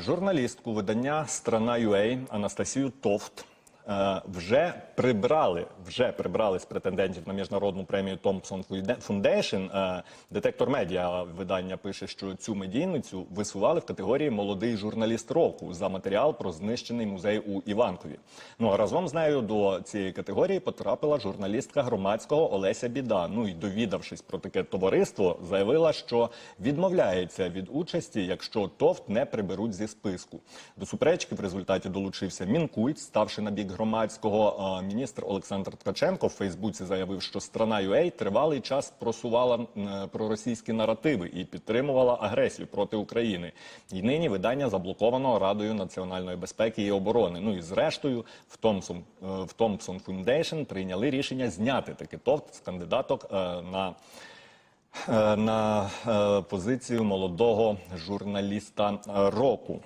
Журналістку видання Страна UA Анастасію Товт. е, вже прибрали, вже прибрали з претендентів на міжнародну премію Thompson Foundation. Е, Детектор медіа видання пише, що цю медійницю висували в категорії Молодий журналіст року за матеріал про знищений музей у Іванкові. Ну а разом з нею до цієї категорії потрапила журналістка громадського Олеся Біда. Ну і довідавшись про таке товариство, заявила, що відмовляється від участі, якщо ТОВТ не приберуть зі списку. До суперечки в результаті долучився Мінкульт, ставши на бік громадського. Міністр Олександр Ткаченко в Фейсбуці заявив, що страна UA тривалий час просувала м, проросійські наративи і підтримувала агресію проти України. І нині видання заблоковано Радою національної безпеки і оборони. Ну і зрештою, в Thompson, е, в Thompson Foundation прийняли рішення зняти таки ТОВТ з кандидаток е, на е, на е, позицію молодого журналіста е, року.